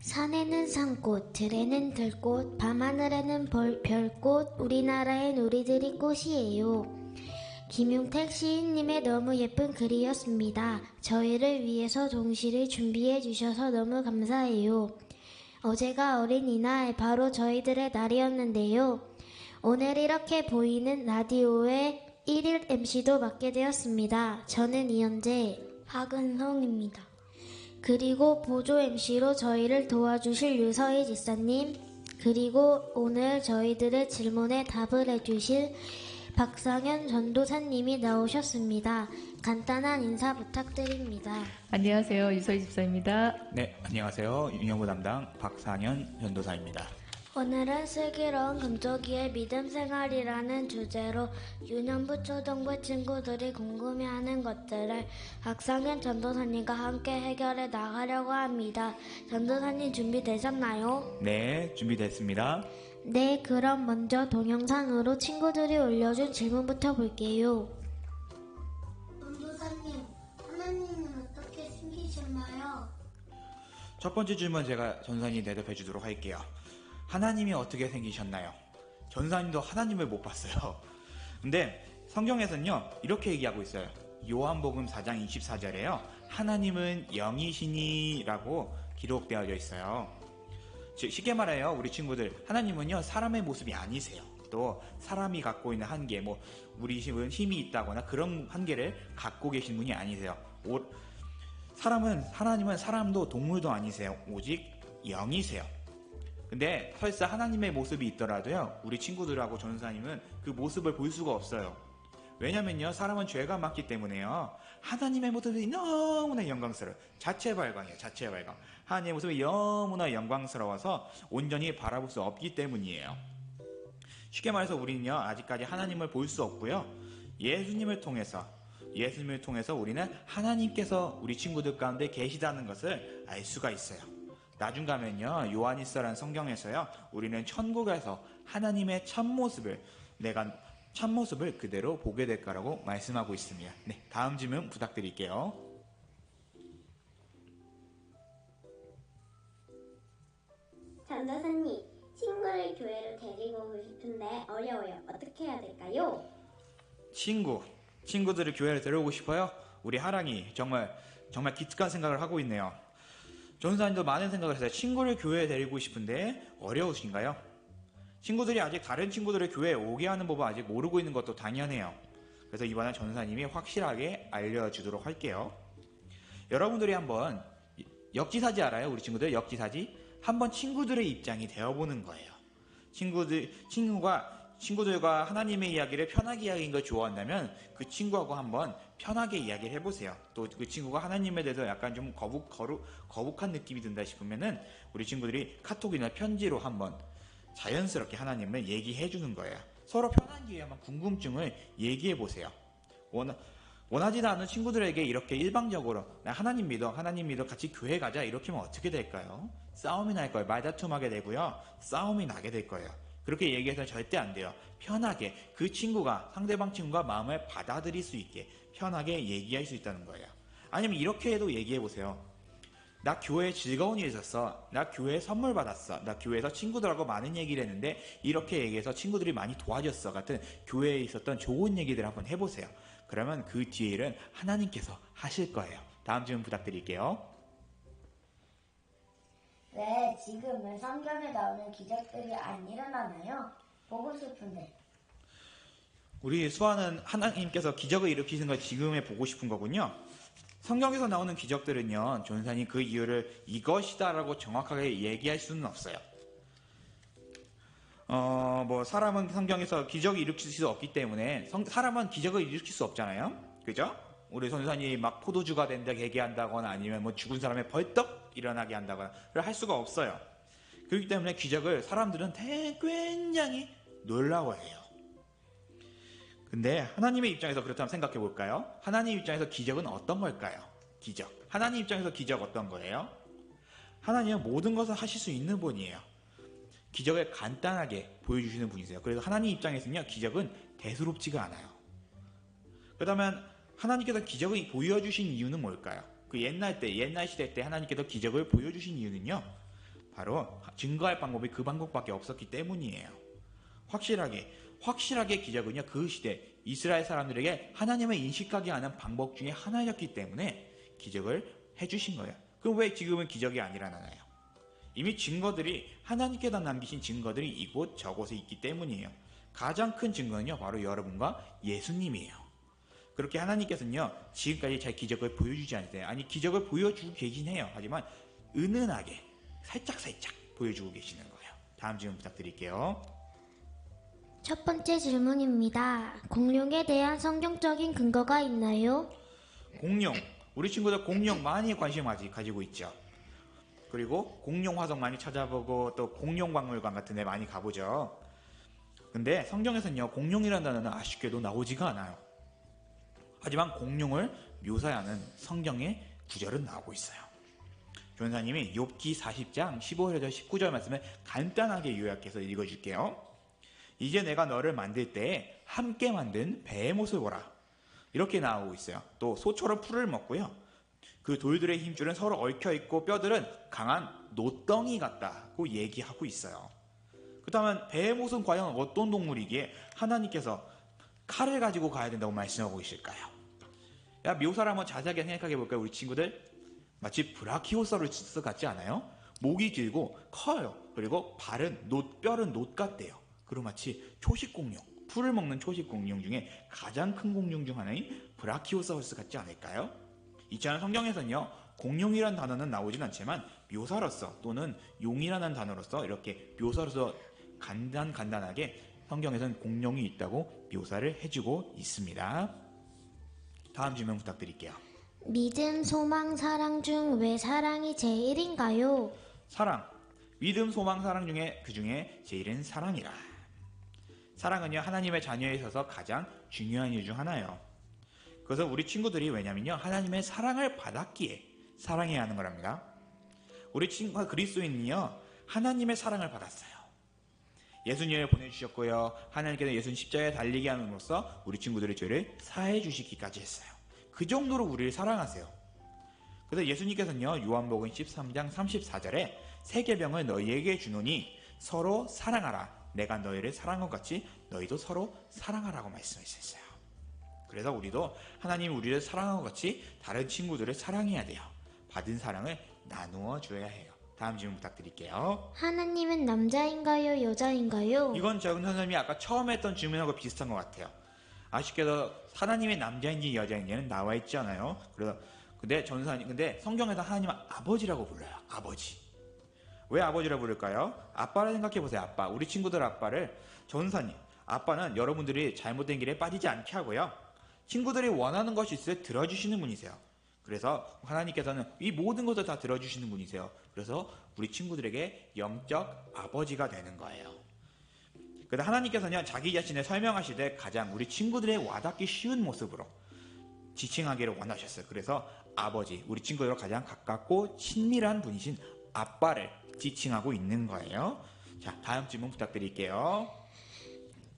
산에는 산꽃, 들에는 들꽃, 밤하늘에는 벌, 별꽃, 우리나라엔 우리들이 꽃이에요. 김용택 시인님의 너무 예쁜 글이었습니다. 저희를 위해서 동시를 준비해 주셔서 너무 감사해요. 어제가 어린이날 바로 저희들의 날이었는데요. 오늘 이렇게 보이는 라디오의 1일 MC도 맡게 되었습니다. 저는 이현재, 박은성입니다. 그리고 보조 MC로 저희를 도와주실 유서희 지사님, 그리고 오늘 저희들의 질문에 답을 해주실 박상현 전도사님이 나오셨습니다. 간단한 인사 부탁드립니다. 안녕하세요. 유서희 집사입니다. 네, 안녕하세요. 윤영구 담당 박상현 전도사입니다. 오늘은 슬기로운 금쪽이의 믿음 생활이라는 주제로 유년부 초등부 친구들이 궁금해하는 것들을 박상현 전도사님과 함께 해결해 나가려고 합니다. 전도사님 준비되셨나요? 네, 준비됐습니다. 네, 그럼 먼저 동영상으로 친구들이 올려준 질문부터 볼게요. 전도사님, 하나님은 어떻게 생기셨나요? 첫 번째 질문 제가 전사님 대답해 주도록 할게요. 하나님이 어떻게 생기셨나요? 전사님도 하나님을 못 봤어요. 근데 성경에서는요, 이렇게 얘기하고 있어요. 요한복음 4장 24절에요. 하나님은 영이시니라고 기록되어져 있어요. 즉, 쉽게 말해요. 우리 친구들. 하나님은요, 사람의 모습이 아니세요. 또, 사람이 갖고 있는 한계, 뭐, 우리 집은 힘이 있다거나 그런 한계를 갖고 계신 분이 아니세요. 오- 사람은, 하나님은 사람도 동물도 아니세요. 오직 영이세요. 근데 설사 하나님의 모습이 있더라도요, 우리 친구들하고 전사님은 그 모습을 볼 수가 없어요. 왜냐면요, 사람은 죄가 많기 때문에요. 하나님의 모습이 너무나 영광스러워요. 자체 발광이에요, 자체 발광. 하나님의 모습이 너무나 영광스러워서 온전히 바라볼 수 없기 때문이에요. 쉽게 말해서 우리는요, 아직까지 하나님을 볼 수 없고요. 예수님을 통해서, 예수님을 통해서 우리는 하나님께서 우리 친구들 가운데 계시다는 것을 알 수가 있어요. 나중 가면요, 요한일서란 성경에서요, 우리는 천국에서 하나님의 참모습을, 내가 참모습을 그대로 보게 될 거라고 말씀하고 있습니다. 네, 다음 질문 부탁드릴게요. 전도사님, 친구를 교회로 데리고 오고 싶은데 어려워요. 어떻게 해야 될까요? 친구, 친구들을 교회를 데려오고 싶어요? 우리 하랑이 정말 정말 기특한 생각을 하고 있네요. 전사님도 많은 생각을 했어요. 친구를 교회에 데리고 싶은데 어려우신가요? 친구들이 아직 다른 친구들을 교회에 오게 하는 법을 아직 모르고 있는 것도 당연해요. 그래서 이번에 전사님이 확실하게 알려주도록 할게요. 여러분들이 한번 역지사지 알아요? 우리 친구들 역지사지? 한번 친구들의 입장이 되어보는 거예요. 친구들 친구가 친구들과 하나님의 이야기를 편하게 이야기하는 걸 좋아한다면 그 친구하고 한번 편하게 이야기를 해보세요. 또 그 친구가 하나님에 대해서 약간 좀 거북 거룩 거북한 느낌이 든다 싶으면은 우리 친구들이 카톡이나 편지로 한번 자연스럽게 하나님을 얘기해 주는 거예요. 서로 편한 기회에 한번 궁금증을 얘기해 보세요. 원 원하지도 않는 친구들에게 이렇게 일방적으로 나 하나님 믿어 하나님 믿어 같이 교회 가자 이렇게 하면 어떻게 될까요? 싸움이 날 거예요. 말다툼하게 되고요. 싸움이 나게 될 거예요. 그렇게 얘기해서는 절대 안 돼요. 편하게 그 친구가 상대방 친구가 마음을 받아들일 수 있게 편하게 얘기할 수 있다는 거예요. 아니면 이렇게 해도 얘기해 보세요. 나 교회에 즐거운 일이 있었어. 나 교회에 선물 받았어. 나 교회에서 친구들하고 많은 얘기를 했는데 이렇게 얘기해서 친구들이 많이 도와줬어. 같은 교회에 있었던 좋은 얘기들 한번 해보세요. 그러면 그 뒤에 일은 하나님께서 하실 거예요. 다음 질문 부탁드릴게요. 왜 지금은 성경에 나오는 기적들이 안 일어나나요? 보고 싶은데. 우리 수아는 하나님께서 기적을 일으키신 걸 지금에 보고 싶은 거군요. 성경에서 나오는 기적들은요, 전산이 그 이유를 이것이다라고 정확하게 얘기할 수는 없어요. 어, 뭐, 사람은 성경에서 기적을 일으킬 수 없기 때문에, 성- 사람은 기적을 일으킬 수 없잖아요? 그죠? 우리 선산이 막 포도주가 된다 얘기한다거나 아니면 뭐 죽은 사람의 벌떡 일어나게 한다거나, 할 수가 없어요. 그렇기 때문에 기적을 사람들은 대- 굉장히 놀라워해요. 근데 하나님의 입장에서 그렇다면 생각해 볼까요? 하나님 입장에서 기적은 어떤 걸까요? 기적. 하나님 입장에서 기적 어떤 거예요? 하나님은 모든 것을 하실 수 있는 분이에요. 기적을 간단하게 보여주시는 분이세요. 그래서 하나님 입장에서는요, 기적은 대수롭지가 않아요. 그렇다면 하나님께서 기적을 보여주신 이유는 뭘까요? 그 옛날 때, 옛날 시대 때 하나님께서 기적을 보여주신 이유는요, 바로 증거할 방법이 그 방법밖에 없었기 때문이에요. 확실하게 확실하게 기적은요 그 시대 이스라엘 사람들에게 하나님을 인식하게 하는 방법 중에 하나였기 때문에 기적을 해주신 거예요. 그럼 왜 지금은 기적이 안 일어나나요? 이미 증거들이 하나님께서 남기신 증거들이 이곳 저곳에 있기 때문이에요. 가장 큰 증거는요 바로 여러분과 예수님이에요. 그렇게 하나님께서는요 지금까지 잘 기적을 보여주지 않으세요. 아니 기적을 보여주고 계신 해요. 하지만 은은하게 살짝 살짝 보여주고 계시는 거예요. 다음 질문 부탁드릴게요. 첫 번째 질문입니다. 공룡에 대한 성경적인 근거가 있나요? 공룡 우리 친구들 공룡 많이 관심 가지고 있죠. 그리고 공룡 화석 많이 찾아보고 또 공룡 박물관 같은 데 많이 가보죠. 근데 성경에서는요 공룡이라는 단어는 아쉽게도 나오지가 않아요. 하지만 공룡을 묘사하는 성경의 구절은 나오고 있어요. 조연사님이 욥기 40장 15절에서 19절 말씀을 간단하게 요약해서 읽어줄게요. 이제 내가 너를 만들 때 함께 만든 배의 모습을 보라. 이렇게 나오고 있어요. 또 소처럼 풀을 먹고요. 그 돌들의 힘줄은 서로 얽혀 있고 뼈들은 강한 노덩이 같다고 얘기하고 있어요. 그렇다면 배의 모습은 과연 어떤 동물이기에 하나님께서 칼을 가지고 가야 된다고 말씀하고 계실까요? 야 묘사를 한번 자세하게 생각해 볼까요, 우리 친구들? 마치 브라키오사우루스 같지 않아요? 목이 길고 커요. 그리고 발은 노 뼈는 노 같대요. 그리고 마치 초식 공룡, 풀을 먹는 초식 공룡 중에 가장 큰 공룡 중 하나인 브라키오사우루스 같지 않을까요? 이처럼 성경에서는요 공룡이란 단어는 나오진 않지만 묘사로서 또는 용이라는 단어로서 이렇게 묘사로서 간단 간단하게 성경에서는 공룡이 있다고 묘사를 해주고 있습니다. 다음 질문 부탁드릴게요. 믿음, 소망, 사랑 중 왜 사랑이 제일인가요? 사랑, 믿음, 소망, 사랑 중에 그 중에 제일은 사랑이라. 사랑은요 하나님의 자녀에 있어서 가장 중요한 이유 중 하나예요. 그래서 우리 친구들이 왜냐면요 하나님의 사랑을 받았기에 사랑해야 하는 거랍니다. 우리 친구가 그리스도인은요 하나님의 사랑을 받았어요. 예수님을 보내주셨고요 하나님께서 예수님 십자가에 달리게 함으로써 우리 친구들의 죄를 사해 주시기까지 했어요. 그 정도로 우리를 사랑하세요. 그래서 예수님께서는요 요한복음 13장 34절에 세계병을 너희에게 주노니 서로 사랑하라. 내가 너희를 사랑한 것 같이 너희도 서로 사랑하라고 말씀하셨어요. 그래서 우리도 하나님 우리를 사랑한 것 같이 다른 친구들을 사랑해야 돼요. 받은 사랑을 나누어 줘야 해요. 다음 질문 부탁드릴게요. 하나님은 남자인가요? 여자인가요? 이건 정 선생님이 아까 처음 했던 질문하고 비슷한 것 같아요. 아쉽게도 하나님의 남자인지 여자인지는 나와 있지 않아요. 그래서 근데 전사님 근데 성경에서 하나님 아버지라고 불러요. 아버지. 왜 아버지라고 부를까요? 아빠를 생각해 보세요. 아빠. 우리 친구들 아빠를 전사님. 아빠는 여러분들이 잘못된 길에 빠지지 않게 하고요. 친구들이 원하는 것이 있을 때 들어주시는 분이세요. 그래서 하나님께서는 이 모든 것을 다 들어주시는 분이세요. 그래서 우리 친구들에게 영적 아버지가 되는 거예요. 그래서 하나님께서는 자기 자신을 설명하실 때 가장 우리 친구들의 와닿기 쉬운 모습으로 지칭하기를 원하셨어요. 그래서 아버지, 우리 친구들과 가장 가깝고 친밀한 분이신 아빠를 지칭하고 있는 거예요. 자, 다음 질문 부탁드릴게요.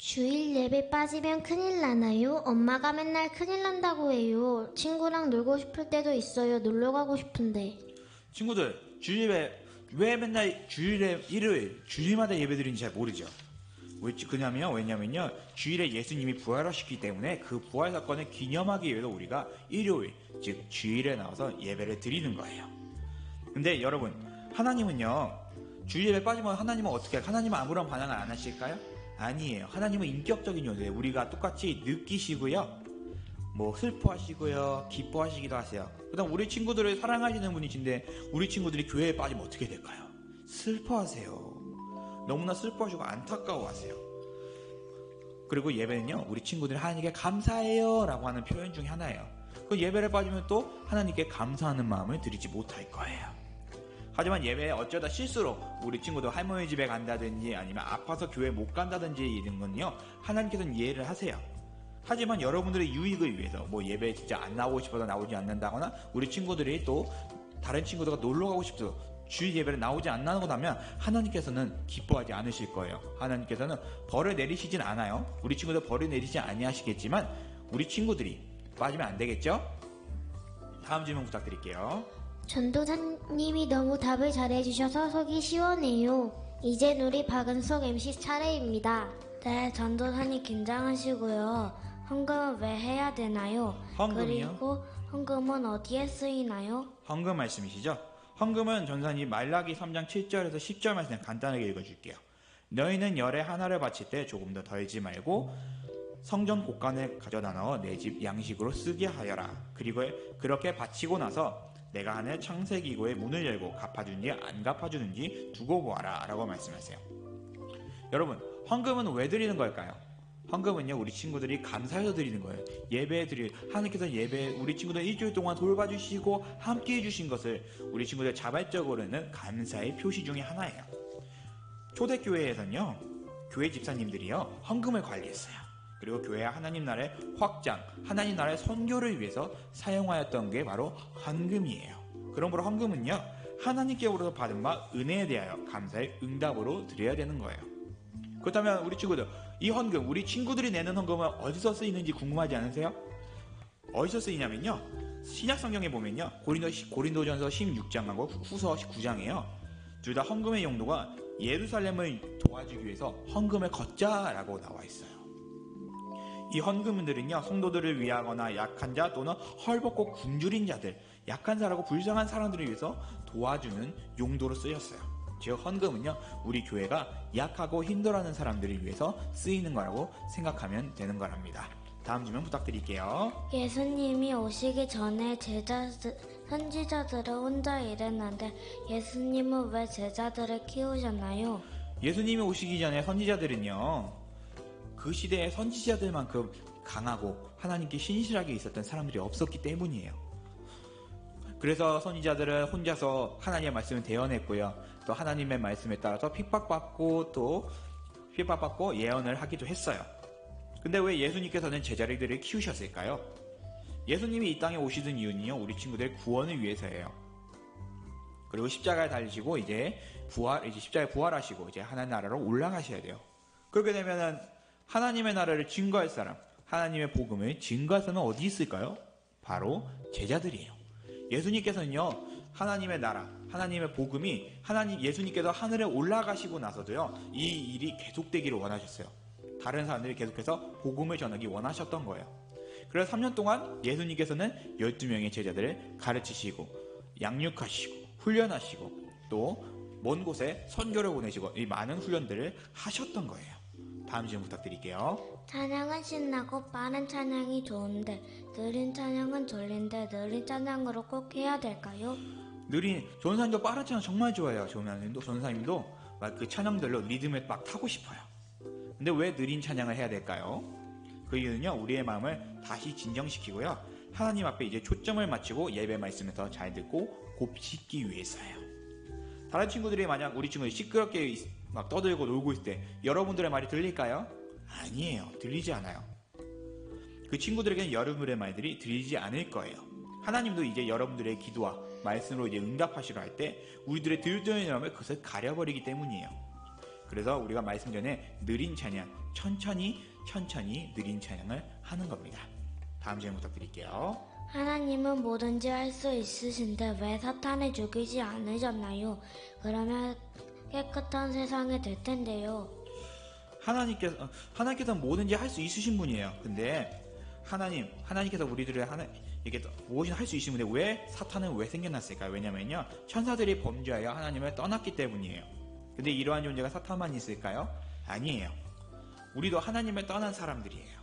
주일 예배 빠지면 큰일 나나요? 엄마가 맨날 큰일 난다고 해요. 친구랑 놀고 싶을 때도 있어요. 놀러 가고 싶은데. 친구들, 주일에 왜 맨날 주일에 일요일, 주일마다 예배 드리는지 잘 모르죠. 왜 그냐면요, 왜냐면요, 주일에 예수님이 부활하셨기 때문에 그 부활 사건을 기념하기 위해서 우리가 일요일, 즉 주일에 나와서 예배를 드리는 거예요. 근데 여러분, 하나님은요, 주일 예배 빠지면 하나님은 어떻게? 하나님은 아무런 반응을 안 하실까요? 아니에요. 하나님은 인격적인 존재예요. 우리가 똑같이 느끼시고요. 뭐 슬퍼하시고요. 기뻐하시기도 하세요. 그다음 우리 친구들을 사랑하시는 분이신데 우리 친구들이 교회에 빠지면 어떻게 될까요? 슬퍼하세요. 너무나 슬퍼하시고 안타까워하세요. 그리고 예배는요. 우리 친구들이 하나님께 감사해요라고 하는 표현 중에 하나예요. 그 예배를 빠지면 또 하나님께 감사하는 마음을 드리지 못할 거예요. 하지만 예배에 어쩌다 실수로 우리 친구도 할머니 집에 간다든지 아니면 아파서 교회 못 간다든지 이런 건요 하나님께서는 이해를 하세요. 하지만 여러분들의 유익을 위해서 뭐 예배에 진짜 안 나오고 싶어서 나오지 않는다거나 우리 친구들이 또 다른 친구들과 놀러 가고 싶어서 주일 예배를 나오지 않는다고 하면 하나님께서는 기뻐하지 않으실 거예요. 하나님께서는 벌을 내리시진 않아요. 우리 친구들 벌을 내리지 아니하시겠지만 우리 친구들이 빠지면 안 되겠죠? 다음 질문 부탁드릴게요. 전도사님이 너무 답을 잘해주셔서 속이 시원해요. 이젠 우리 박은석 MC 차례입니다. 네, 전도사님 긴장하시고요. 헌금은 왜 해야 되나요? 헌금이요? 그리고 헌금은 어디에 쓰이나요? 헌금 말씀이시죠? 헌금은 전사님 말라기 3장 7절에서 10절 말씀 간단하게 읽어줄게요. 너희는 열에 하나를 바칠 때 조금 더 덜지 말고 성전 곳간을 가져다 넣어 내 집 양식으로 쓰게 하여라. 그리고 그렇게 바치고 나서 내가 하늘 창세기고의 문을 열고 갚아주는지 안 갚아주는지 두고 보아라. 라고 말씀하세요. 여러분, 헌금은 왜 드리는 걸까요? 헌금은요, 우리 친구들이 감사해서 드리는 거예요. 예배 드릴, 하나님께서 예배, 우리 친구들 일주일 동안 돌봐주시고 함께 해주신 것을 우리 친구들 자발적으로는 감사의 표시 중에 하나예요. 초대교회에서는요, 교회 집사님들이요, 헌금을 관리했어요. 그리고 교회 하나님 나라의 확장, 하나님 나라의 선교를 위해서 사용하였던 게 바로 헌금이에요. 그러므로 헌금은요, 하나님께로부터 받은 바 은혜에 대하여 감사의 응답으로 드려야 되는 거예요. 그렇다면 우리 친구들, 이 헌금, 우리 친구들이 내는 헌금은 어디서 쓰이는지 궁금하지 않으세요? 어디서 쓰이냐면요. 신약 성경에 보면요. 고린도, 고린도전서 16장하고 후서 19장이에요. 둘 다 헌금의 용도가 예루살렘을 도와주기 위해서 헌금을 걷자라고 나와 있어요. 이 헌금들은요, 성도들을 위하거나 약한 자 또는 헐벗고 굶주린 자들, 약한 자라고 불쌍한 사람들을 위해서 도와주는 용도로 쓰였어요. 즉, 헌금은요, 우리 교회가 약하고 힘들어하는 사람들을 위해서 쓰이는 거라고 생각하면 되는 거랍니다. 다음 질문 부탁드릴게요. 예수님이 오시기 전에 제자들, 선지자들은 혼자 일했는데 예수님은 왜 제자들을 키우셨나요? 예수님이 오시기 전에 선지자들은요, 그 시대의 선지자들만큼 강하고 하나님께 신실하게 있었던 사람들이 없었기 때문이에요. 그래서 선지자들은 혼자서 하나님의 말씀을 대언했고요. 또 하나님의 말씀에 따라서 핍박받고 또 핍박받고 예언을 하기도 했어요. 근데 왜 예수님께서는 제자리들을 키우셨을까요? 예수님이 이 땅에 오시던 이유는요, 우리 친구들의 구원을 위해서예요. 그리고 십자가에 달리시고 이제 부활, 이제 십자가에 부활하시고 이제 하나님 나라로 올라가셔야 돼요. 그렇게 되면은 하나님의 나라를 증거할 사람, 하나님의 복음을 증거할 사람은 어디 있을까요? 바로 제자들이에요. 예수님께서는요, 하나님의 나라, 하나님의 복음이 하나님 예수님께서 하늘에 올라가시고 나서도요, 이 일이 계속되기를 원하셨어요. 다른 사람들이 계속해서 복음을 전하기 원하셨던 거예요. 그래서 3년 동안 예수님께서는 12명의 제자들을 가르치시고, 양육하시고, 훈련하시고, 또 먼 곳에 선교를 보내시고, 이 많은 훈련들을 하셨던 거예요. 다음 질문 부탁드릴게요. 찬양은 신나고 빠른 찬양이 좋은데 느린 찬양은 졸린데 느린 찬양으로 꼭 해야 될까요? 느린 전사님도 빠른 찬양 정말 좋아해요. 전사님도 전사님도 막 그 찬양들로 리듬을 막 타고 싶어요. 근데 왜 느린 찬양을 해야 될까요? 그 이유는요 우리의 마음을 다시 진정시키고요 하나님 앞에 이제 초점을 맞추고 예배 말씀에서 잘 듣고 곱씹기 위해서예요. 다른 친구들이 만약 우리 친구들이 시끄럽게 있- 막 떠들고 놀고 있을 때 여러분들의 말이 들릴까요? 아니에요. 들리지 않아요. 그 친구들에게는 여러분들의 말들이 들리지 않을 거예요. 하나님도 이제 여러분들의 기도와 말씀으로 이제 응답하시려 할 때 우리들의 들떠있는 마음을 그것을 가려버리기 때문이에요. 그래서 우리가 말씀 전에 느린 찬양, 천천히 천천히 느린 찬양을 하는 겁니다. 다음 질문 부탁드릴게요. 하나님은 뭐든지 할 수 있으신데 왜 사탄을 죽이지 않으셨나요? 그러면 깨끗한 세상이 될 텐데요. 하나님께서 하나님께서 뭐든지 할 수 있으신 분이에요. 근데 하나님 하나님께서 우리들을 하나 이게 무엇이나 할 수 있으신 분인데 왜 사탄은 왜 생겨났을까요? 왜냐면요 천사들이 범죄하여 하나님을 떠났기 때문이에요. 근데 이러한 존재가 사탄만 있을까요? 아니에요. 우리도 하나님을 떠난 사람들이에요.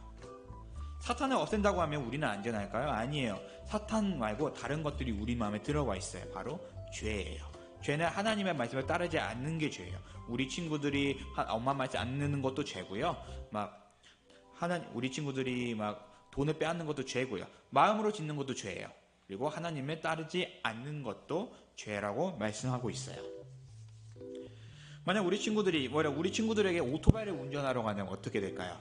사탄을 없앤다고 하면 우리는 안전할까요? 아니에요. 사탄 말고 다른 것들이 우리 마음에 들어와 있어요. 바로 죄예요. 죄는 하나님의 말씀을 따르지 않는 게 죄예요. 우리 친구들이 한- 엄마 말씀 안 듣는 것도 죄고요. 막 하나 우리 친구들이 막 돈을 빼앗는 것도 죄고요. 마음으로 짓는 것도 죄예요. 그리고 하나님을 따르지 않는 것도 죄라고 말씀하고 있어요. 만약 우리 친구들이 뭐냐 우리 친구들에게 오토바이를 운전하러 가면 어떻게 될까요?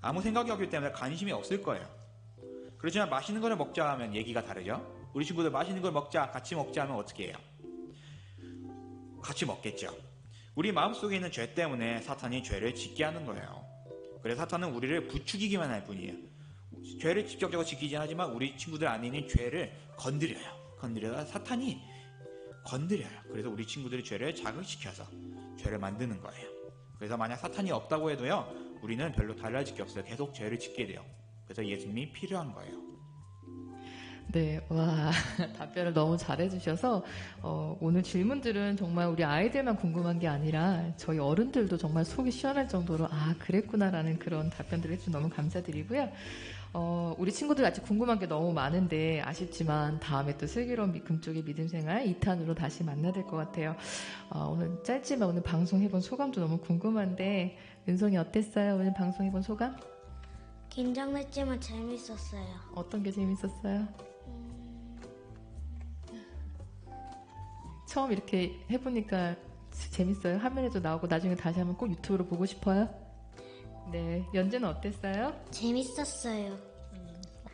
아무 생각이 없기 때문에 관심이 없을 거예요. 그렇지만 맛있는 거를 먹자 하면 얘기가 다르죠. 우리 친구들 맛있는 걸 먹자, 같이 먹자 하면 어떻게 해요? 같이 먹겠죠. 우리 마음속에 있는 죄 때문에 사탄이 죄를 짓게 하는 거예요. 그래서 사탄은 우리를 부추기기만 할 뿐이에요. 죄를 직접적으로 지키진 하지만 우리 친구들 안에 있는 죄를 건드려요. 건드려다 사탄이 건드려요. 그래서 우리 친구들이 죄를 자극시켜서 죄를 만드는 거예요. 그래서 만약 사탄이 없다고 해도요, 우리는 별로 달라질 게 없어요. 계속 죄를 짓게 돼요. 그래서 예수님이 필요한 거예요. 네, 와, 답변을 너무 잘해주셔서, 어, 오늘 질문들은 정말 우리 아이들만 궁금한 게 아니라, 저희 어른들도 정말 속이 시원할 정도로, 아, 그랬구나라는 그런 답변들을 해주셔서 너무 감사드리고요. 어, 우리 친구들 아직 궁금한 게 너무 많은데, 아쉽지만, 다음에 또 슬기로운 미- 금쪽의 믿음 생활 2탄으로 다시 만나야 될 것 같아요. 어, 오늘 짧지만 오늘 방송 해본 소감도 너무 궁금한데, 은송이 어땠어요? 오늘 방송 해본 소감? 긴장했지만 재밌었어요. 어떤 게 재밌었어요? 처음 이렇게 해보니까 지- 재밌어요. 화면에도 나오고 나중에 다시 한번 꼭 유튜브로 보고 싶어요. 네, 연재는 어땠어요? 재밌었어요.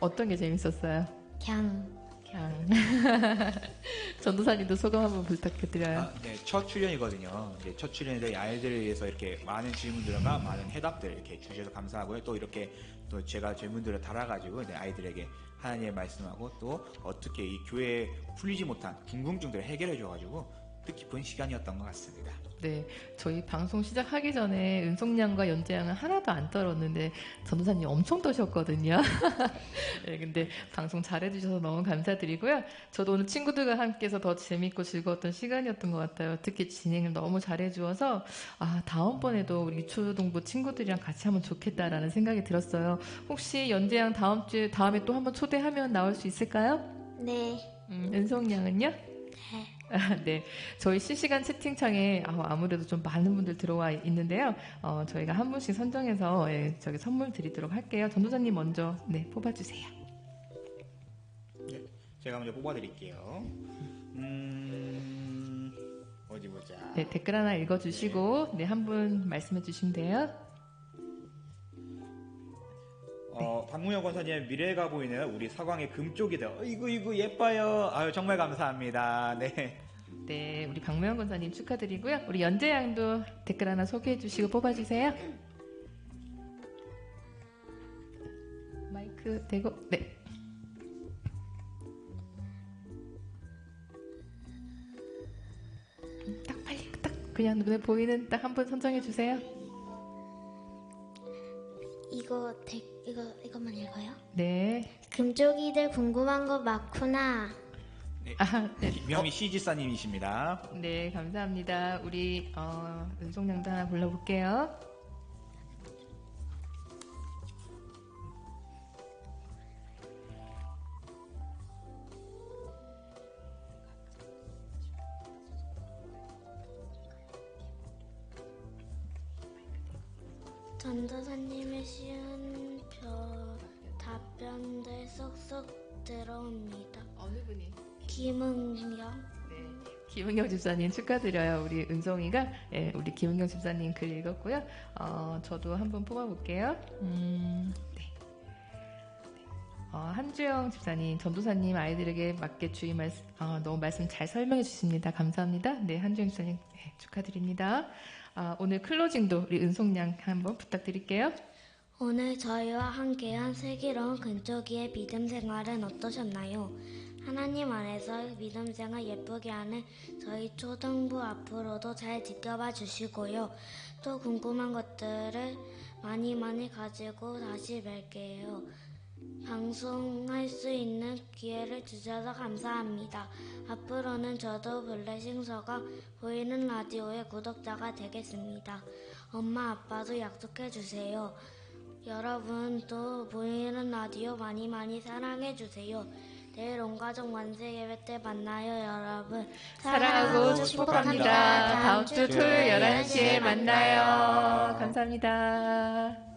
어떤 게 재밌었어요? 그냥 그냥 전도사님도 소감 한번 부탁드려요. 아, 네, 첫 출연이거든요. 이제 첫 출연인데 아이들을 위해서 이렇게 많은 질문들과 많은 해답들 이렇게 주셔서 감사하고요. 또 이렇게 또 제가 질문들을 달아가지고 아이들에게 하나님의 말씀하고 또 어떻게 이 교회에 풀리지 못한 궁금증들을 해결해 줘가지고 뜻깊은 시간이었던 것 같습니다. 네, 저희 방송 시작하기 전에 은송양과 연재양은 하나도 안 떨었는데 전도사님 엄청 떠셨거든요. 네, 근데 방송 잘해주셔서 너무 감사드리고요. 저도 오늘 친구들과 함께해서 더 재밌고 즐거웠던 시간이었던 것 같아요. 특히 진행을 너무 잘해주어서 아 다음번에도 우리 초등부 친구들이랑 같이 하면 좋겠다라는 생각이 들었어요. 혹시 연재양 다음 주에 다음에 또 한번 초대하면 나올 수 있을까요? 네. 음, 은송양은요? 네. 아, 네. 저희 실시간 채팅창에 아, 아무래도 좀 많은 분들 들어와 있는데요. 어, 저희가 한 분씩 선정해서 예, 저기 선물 드리도록 할게요. 전도사님 먼저 네, 뽑아주세요. 제가 먼저 뽑아드릴게요. 음, 어디 보자. 네, 댓글 하나 읽어주시고 네, 한 분 말씀해 주시면 돼요. 어, 박무영 권사님 미래가 보이는 우리 서광의 금쪽이다. 이구 이구 예뻐요. 아유 정말 감사합니다. 네. 네, 우리 박무영 권사님 축하드리고요. 우리 연재 양도 댓글 하나 소개해 주시고 뽑아주세요. 마이크 대고 네. 딱 빨리 딱 그냥 눈에 보이는 딱 한 분 선정해 주세요. 이거 데, 이거 이것만 읽어요? 네. 금쪽이들 궁금한 거 많구나. 아, 네. 명희 시지사님이십니다. 네, 감사합니다. 우리 어, 은송양도 하나 불러볼게요. 들어옵니다. 어느 분이? 김은경 네. 김은경 집사님 축하드려요. 우리 은송이가 예, 우리 김은경 집사님 글 읽었고요. 어, 저도 한번 뽑아볼게요. 음, 네. 어, 한주영 집사님, 전도사님 아이들에게 맞게 주의 말씀, 어, 너무 말씀 잘 설명해 주십니다. 감사합니다. 네, 한주영 집사님 네, 축하드립니다. 아, 오늘 클로징도 우리 은송양 한번 부탁드릴게요. 오늘 저희와 함께한 슬기로운 근초기의 믿음 생활은 어떠셨나요? 하나님 안에서 믿음 생활 예쁘게 하는 저희 초등부 앞으로도 잘 지켜봐 주시고요. 또 궁금한 것들을 많이 많이 가지고 다시 뵐게요. 방송할 수 있는 기회를 주셔서 감사합니다. 앞으로는 저도 블레싱서가 보이는 라디오의 구독자가 되겠습니다. 엄마 아빠도 약속해 주세요. 여러분도 보이는 라디오 많이 많이 사랑해 주세요. 내일 온 가족 만세 예배 때 만나요, 여러분. 사랑하고 축복합니다. 다음 주 토요일 11시에 만나요. 감사합니다.